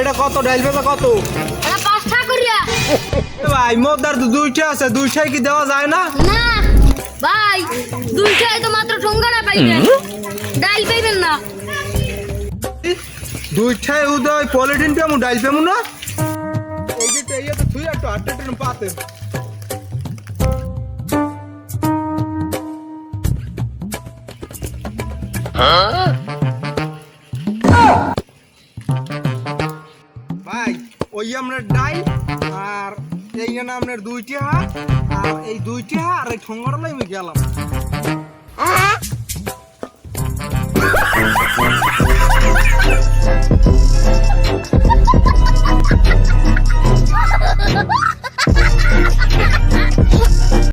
এটা কত? ডাইল পেঁপা কত? ভাই মোদার তো দুইটা আছে। দুইটাই কি দেওয়া যায় না? না ভাই দুইটাই তো মাত্র ঠোঙ্গাটা পাইবেন ডাইল পাইবেন না। দুইটাই উদয় পলিটিন পেমু ডাইল পেমু না? এই যে এই তো তুই একটু আটটা ট্রেন পাতে। ভাই ওই আপনার ডাইল, আর এই জন্য আপনার দুইটি হাত আর এই দুইটি হাত আর এই ঠোঙ্গরলাই আমি গেলাম